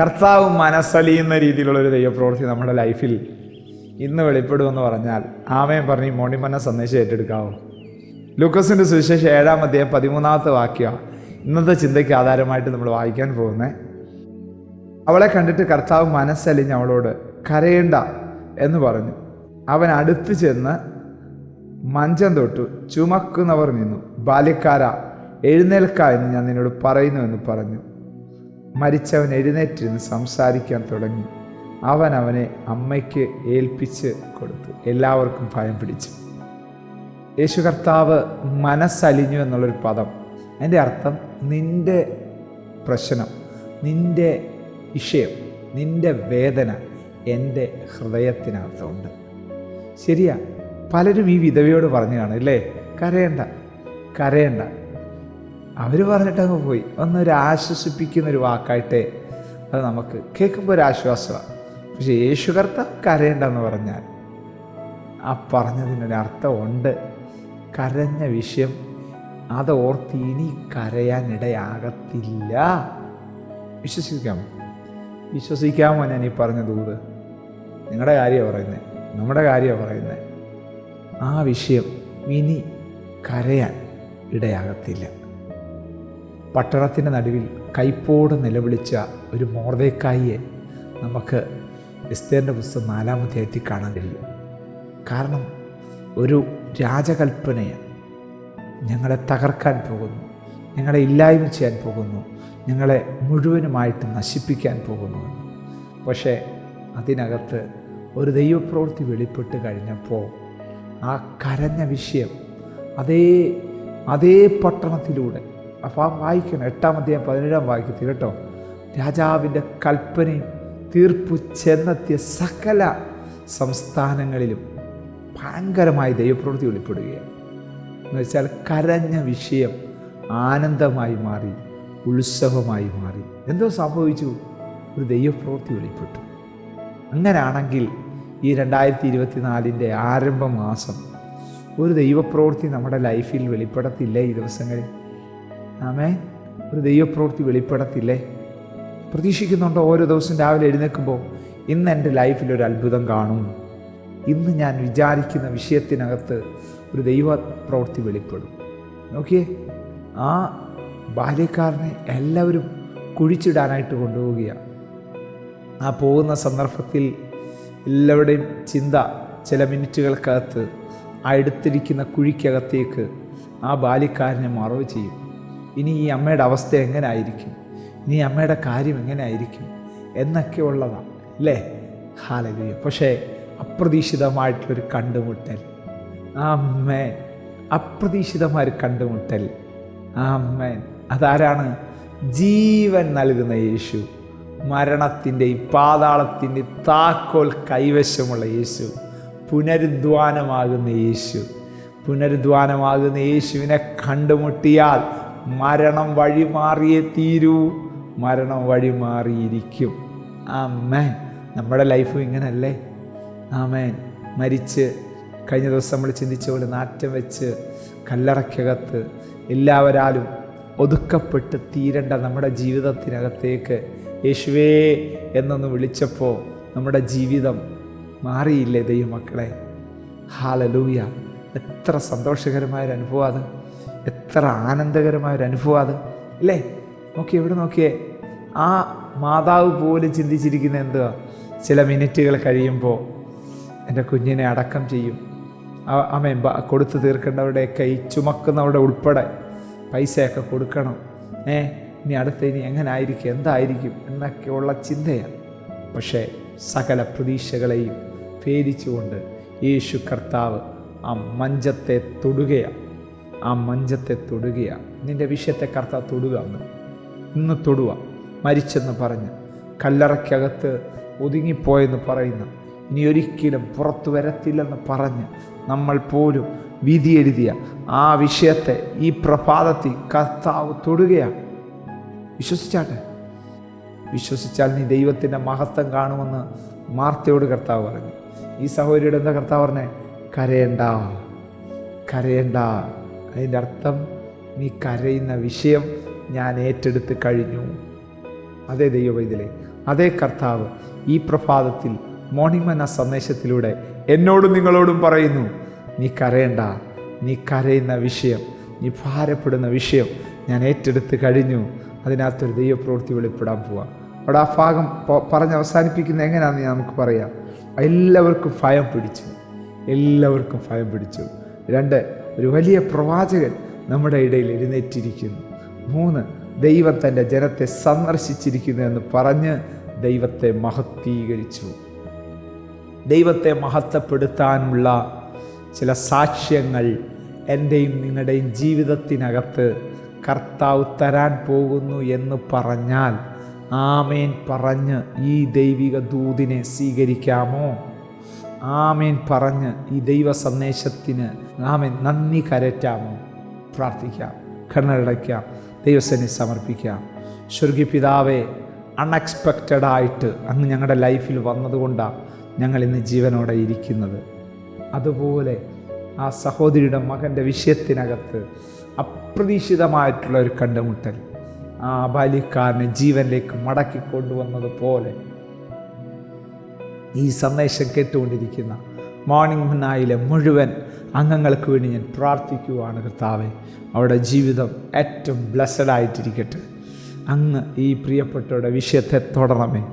കർത്താവ് മനസ്സലിയുന്ന രീതിയിലുള്ളൊരു ദൈവപ്രവൃത്തി നമ്മുടെ ലൈഫിൽ ഇന്ന് വെളിപ്പെടുമെന്ന് പറഞ്ഞാൽ ആമയം പറഞ്ഞ് ഈ മോണിമന്ന സന്ദേശം ഏറ്റെടുക്കാവോ. ലൂക്കസിന്റെ സുവിശേഷം ഏഴാം അധ്യായം പതിമൂന്നാമത്തെ വാക്യമാണ് ഇന്നത്തെ ചിന്തയ്ക്ക് ആധാരമായിട്ട് നമ്മൾ വായിക്കാൻ പോകുന്നത് അവളെ കണ്ടിട്ട് കർത്താവ് മനസ്സലിഞ്ഞ് അവളോട് കരയേണ്ട എന്ന് പറഞ്ഞു. അവൻ അടുത്ത് ചെന്ന് മഞ്ചം തൊട്ടു ചുമക്കുന്നവർ നിന്നു. ബാല്യക്കാര എഴുന്നേൽക്ക എന്ന് ഞാൻ നിന്നോട് പറയുന്നു എന്ന് പറഞ്ഞു. മരിച്ചവൻ എഴുന്നേറ്റിരുന്ന് സംസാരിക്കാൻ തുടങ്ങി. അവൻ അവനെ അമ്മയ്ക്ക് ഏൽപ്പിച്ച് കൊടുത്തു. എല്ലാവർക്കും ഭയം പിടിച്ചു. യേശു കർത്താവ് മനസ്സലിഞ്ഞു എന്നുള്ളൊരു പദം. എന്റെ അർത്ഥം നിന്റെ പ്രശ്നം നിന്റെ വിഷയം നിന്റെ വേദന എന്റെ ഹൃദയത്തിനകത്തുണ്ട്. ശരിയാ? പലരും ഈ വിധവയോട് പറഞ്ഞു കാണും അല്ലേ? കരയണ്ട കരയണ്ട. അവർ പറഞ്ഞിട്ടങ്ങ് പോയി. ഒന്നൊരു ആശ്വസിപ്പിക്കുന്ന ഒരു വാക്കായിട്ടേ അത് നമുക്ക് കേൾക്കുമ്പോൾ ഒരു ആശ്വാസമാണ്. പക്ഷേ യേശു കർത്താവ് കരയേണ്ടെന്ന് പറഞ്ഞാൽ ആ പറഞ്ഞതിനൊരർത്ഥമുണ്ട് കരഞ്ഞ വിഷയം അത് ഓർത്ത് ഇനി കരയാനിടയാകത്തില്ല. വിശ്വസിക്കാമോ? വിശ്വസിക്കാമോ ഞാൻ ഈ പറഞ്ഞ ദൂത്? നിങ്ങളുടെ കാര്യമാണ് പറയുന്നത് നമ്മുടെ കാര്യമാണ് പറയുന്നത് ആ വിഷയം ഇനി കരയാൻ ഇടയാകത്തില്ല. പട്ടണത്തിന്റെ നടുവിൽ കൈപ്പോട് നിലവിളിച്ച ഒരു മോർദേക്കായിയെ നമുക്ക് എസ്തേറിന്റെ പുസ്തകം നാലാമത്തെ അധ്യായത്തിൽ കാണാൻ കഴിയും. കാരണം ഒരു രാജകൽപ്പനയെ ഞങ്ങളെ തകർക്കാൻ പോകുന്നു ഞങ്ങളെ ഇല്ലായ്മ ചെയ്യാൻ പോകുന്നു ഞങ്ങളെ മുഴുവനുമായിട്ട് നശിപ്പിക്കാൻ പോകുന്നു പക്ഷേ അതിനകത്ത് ഒരു ദൈവപ്രവൃത്തി വെളിപ്പെട്ട് കഴിഞ്ഞപ്പോൾ ആ കരഞ്ഞ വിഷയം അതേ അതേ പട്ടണത്തിലൂടെ അപ്പോൾ ആ വായിക്കണം എട്ടാം അധ്യായം പതിനേഴാം വാക്യത്തിൽ കേട്ടോ രാജാവിന്റെ കൽപ്പനയും തീർപ്പു ചെന്നെത്തിയ സകല സംസ്ഥാനങ്ങളിലും ഭയങ്കരമായി ദൈവപ്രവൃത്തി വെളിപ്പെടുകയാണ്. എന്ന് വെച്ചാൽ കരഞ്ഞ വിഷയം ആനന്ദമായി മാറി ഉത്സവമായി മാറി. എന്തോ സംഭവിച്ചു? ഒരു ദൈവപ്രവൃത്തി വെളിപ്പെട്ടു. അങ്ങനെയാണെങ്കിൽ ഈ രണ്ടായിരത്തി ഇരുപത്തിനാലിന്റെ ആരംഭ മാസം ഒരു ദൈവപ്രവൃത്തി നമ്മുടെ ലൈഫിൽ വെളിപ്പെടത്തില്ലേ ഈ ദിവസങ്ങളിൽ. ആമേ ഒരു ദൈവപ്രവൃത്തി വെളിപ്പെടത്തില്ലേ? പ്രതീക്ഷിക്കുന്നുണ്ടോ ഓരോ ദിവസം രാവിലെ എഴുന്നേൽക്കുമ്പോൾ ഇന്ന് എന്റെ ലൈഫിൽ ഒരു അത്ഭുതം കാണും? ഇന്ന് ഞാൻ വിചാരിക്കുന്ന വിഷയത്തിനകത്ത് ഒരു ദൈവ പ്രവൃത്തി വെളിപ്പെടും. നോക്കിയേ ആ ബാല്യക്കാരനെ എല്ലാവരും കുഴിച്ചിടാനായിട്ട് കൊണ്ടുപോവുകയാണ്. ആ പോകുന്ന സന്ദർഭത്തിൽ എല്ലാവരുടെയും ചിന്ത ചില മിനിറ്റുകൾക്കകത്ത് ആ എടുത്തിരിക്കുന്ന കുഴിക്കകത്തേക്ക് ആ ബാല്യക്കാരനെ മറവ് ചെയ്യും. ഇനി ഈ അമ്മയുടെ അവസ്ഥ എങ്ങനെ ആയിരിക്കും ഇനി അമ്മയുടെ കാര്യം എങ്ങനെ ആയിരിക്കും എന്നൊക്കെ ഉള്ളതാണ് അല്ലേ? ഹാലലിയ പക്ഷേ അപ്രതീക്ഷിതമായിട്ടുള്ളൊരു കണ്ടുമുട്ടൽ. ആമേൻ. അപ്രതീക്ഷിതമായൊരു കണ്ടുമുട്ടൽ. അമ്മ അതാരാണ്? ജീവൻ നൽകുന്ന യേശു. മരണത്തിന്റെ ഈ പാതാളത്തിന്റെ താക്കോൽ കൈവശമുള്ള യേശു. പുനരുദ്ധാനമാകുന്ന യേശു. പുനരുദ്ധാനമാകുന്ന യേശുവിനെ കണ്ടുമുട്ടിയാൽ മരണം വഴിമാറിയേ തീരൂ. മരണം വഴിമാറിയിരിക്കും ആമേൻ. നമ്മുടെ ലൈഫും ഇങ്ങനല്ലേ? ആമേൻ. മരിച്ച് കഴിഞ്ഞ ദിവസം നമ്മൾ ചിന്തിച്ച പോലെ നാറ്റം വെച്ച് കല്ലറയ്ക്കകത്ത് എല്ലാവരാലും ഒതുക്കപ്പെട്ട് തീരേണ്ട നമ്മുടെ ജീവിതത്തിനകത്തേക്ക് യേശുവേ എന്നൊന്ന് വിളിച്ചപ്പോൾ നമ്മുടെ ജീവിതം മാറിയില്ലേ ദൈവമക്കളെ? ഹാലലൂയ. എത്ര സന്തോഷകരമായൊരു അനുഭവം അത്. എത്ര ആനന്ദകരമായ ഒരു അനുഭവം അത് അല്ലേ? നോക്കി എവിടെ നോക്കിയേ. ആ മാതാവ് പോലും ചിന്തിച്ചിരിക്കുന്ന എന്തുവാ? ചില മിനിറ്റുകൾ കഴിയുമ്പോൾ എന്റെ കുഞ്ഞിനെ അടക്കം ചെയ്യും. അമ്മ കൊടുത്തു തീർക്കേണ്ടവരുടെയൊക്കെ ഈ ചുമക്കുന്നവരുടെ ഉൾപ്പെടെ പൈസയൊക്കെ കൊടുക്കണം. ഏ ഇനി അടുത്ത ഇനി എങ്ങനെ ആയിരിക്കും എന്തായിരിക്കും? എന്നൊക്കെയുള്ള ചിന്തയാണ് പക്ഷേ സകല പ്രതീക്ഷകളെയും ഭേദിച്ചുകൊണ്ട് യേശു കർത്താവ് ആ മഞ്ചത്തെ തൊടുകയാണ് ആ മഞ്ചത്തെ തൊടുകയാണ് നിന്റെ വിഷയത്തെ കർത്ത തൊടുക എന്ന്. ഇന്ന് തൊടുക. മരിച്ചെന്ന് പറഞ്ഞ് കല്ലറയ്ക്കകത്ത് ഒതുങ്ങിപ്പോയെന്ന് പറയുന്ന. ഇനി ഒരിക്കലും പുറത്തു വരത്തില്ലെന്ന് പറഞ്ഞ് നമ്മൾ പോലും വിധി എഴുതിയ ആ വിഷയത്തെ ഈ പ്രഭാതത്തിൽ കർത്താവ് തൊടുകയാണ് വിശ്വസിച്ചാട്ടെ? വിശ്വസിച്ചാൽ നീ ദൈവത്തിന്റെ മഹത്വം കാണുമെന്ന് മാർത്തയോട് കർത്താവ് പറഞ്ഞു. ഈ സഹോദരിയുടെ എന്താ കർത്താവ് പറഞ്ഞേ? കരയണ്ട. കരയണ്ട. അതിന്റെ അർത്ഥം നീ കരയുന്ന വിഷയം ഞാൻ ഏറ്റെടുത്ത് കഴിഞ്ഞു. അതേ ദൈവവൈദ്യലെ അതേ കർത്താവ് ഈ പ്രഭാതത്തിൽ മോർണിംഗ് മന സന്ദേശത്തിലൂടെ എന്നോടും നിങ്ങളോടും പറയുന്നു നീ കരയണ്ട നീ കരയുന്ന വിഷയം നീ ഭാരപ്പെടുന്ന വിഷയം ഞാൻ ഏറ്റെടുത്ത് കഴിഞ്ഞു. അതിനകത്തൊരു ദൈവപ്രവൃത്തി വെളിപ്പെടാൻ പോവാം. അവിടെ ആ ഭാഗം പറഞ്ഞ് അവസാനിപ്പിക്കുന്ന എങ്ങനെയാണെന്ന് നമുക്ക് പറയാം. എല്ലാവർക്കും ഭയം പിടിച്ചു. എല്ലാവർക്കും ഭയം പിടിച്ചു. രണ്ട് ഒരു വലിയ പ്രവാചകൻ നമ്മുടെ ഇടയിൽ എഴുന്നേറ്റിരിക്കുന്നു. മൂന്ന് ദൈവം തന്റെ ജനത്തെ സന്ദർശിച്ചിരിക്കുന്നു എന്ന് പറഞ്ഞ് ദൈവത്തെ മഹത്വീകരിച്ചു. ദൈവത്തെ മഹത്വപ്പെടുത്താനുള്ള ചില സാക്ഷ്യങ്ങൾ എന്റെയും നിങ്ങളുടെയും ജീവിതത്തിനകത്ത് കർത്താവ് തരാൻ പോകുന്നു എന്ന് പറഞ്ഞാൽ ആമേൻ പറഞ്ഞ് ഈ ദൈവിക ദൂതിനെ സ്വീകരിക്കാമോ? ആമേൻ പറഞ്ഞ് ഈ ദൈവ സന്ദേശത്തിന് ആമേൻ നന്ദി കരറ്റാമോ പ്രാർത്ഥിക്കാം കണ്ണടയ്ക്കാം ദൈവസേനെ സമർപ്പിക്കാം. സ്വർഗി പിതാവേ അൺഎക്സ്പെക്റ്റഡായിട്ട് അങ്ങ് ഞങ്ങളുടെ ലൈഫിൽ വന്നതുകൊണ്ടാണ് ഞങ്ങൾ ഇന്ന് ജീവനോടെ ഇരിക്കുന്നത്. അതുപോലെ ആ സഹോദരിയുടെ മകന്റെ വിഷയത്തിനകത്ത് അപ്രതീക്ഷിതമായിട്ടുള്ള ഒരു കണ്ടുമുട്ടൽ. ആ ബാല്യക്കാരനെ ജീവനിലേക്ക് മടക്കി കൊണ്ടുവന്നതുപോലെ ഈ സന്ദേശം കേട്ടുകൊണ്ടിരിക്കുന്ന മോർണിംഗ് മുന്നായിലെ മുഴുവൻ അംഗങ്ങൾക്ക് വേണ്ടി ഞാൻ പ്രാർത്ഥിക്കുവാണ് കർത്താവെ. അവരുടെ ജീവിതം ഏറ്റവും ബ്ലസ്സഡ് ആയിട്ടിരിക്കട്ടെ അങ്ങ് ഈ പ്രിയപ്പെട്ടവരുടെ വിഷയത്തെ തുടരണമേ.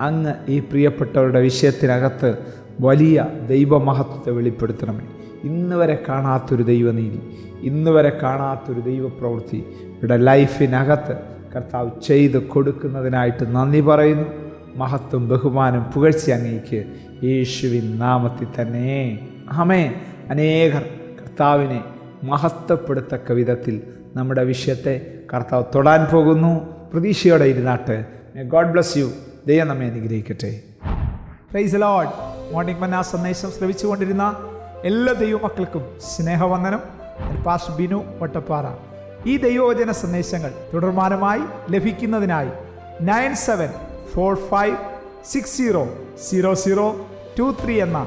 അങ്ങ് ഈ പ്രിയപ്പെട്ടവരുടെ വിഷയത്തിനകത്ത് വലിയ ദൈവമഹത്വത്തെ വെളിപ്പെടുത്തണമേ. ഇന്ന് വരെ കാണാത്തൊരു ദൈവനീതി ഇന്ന് വരെ കാണാത്തൊരു ദൈവപ്രവൃത്തി ഇവിടെ ലൈഫിനകത്ത് കർത്താവ് ചെയ്ത് കൊടുക്കുന്നതിനായിട്ട് നന്ദി പറയുന്നു. മഹത്വം ബഹുമാനം പുകഴ്ച അങ്ങേക്ക് യേശുവിൻ നാമത്തിൽ തന്നെ. ആമേ അനേകർ കർത്താവിനെ മഹത്വപ്പെടുത്തക്ക വിധത്തിൽ നമ്മുടെ വിഷയത്തെ കർത്താവ് തൊടാൻ പോകുന്നു. പ്രതീക്ഷയോടെ ഇരുന്നാട്ട്. ഗോഡ് ബ്ലസ് യു ദൈവം നമ്മെ അനുഗ്രഹിക്കട്ടെ. പ്രൈസ് ലോഡ് മോർണിംഗ് മന്ന സന്ദേശം ശ്രമിച്ചുകൊണ്ടിരുന്ന എല്ലാ ദൈവമക്കൾക്കും സ്നേഹവന്ദനം. പാസ് ബിനു വട്ടപ്പാറ ഈ ദൈവവചന സന്ദേശങ്ങൾ തുടർമാനമായി ലഭിക്കുന്നതിനായി nine seven four five six zero zero zero two three എന്ന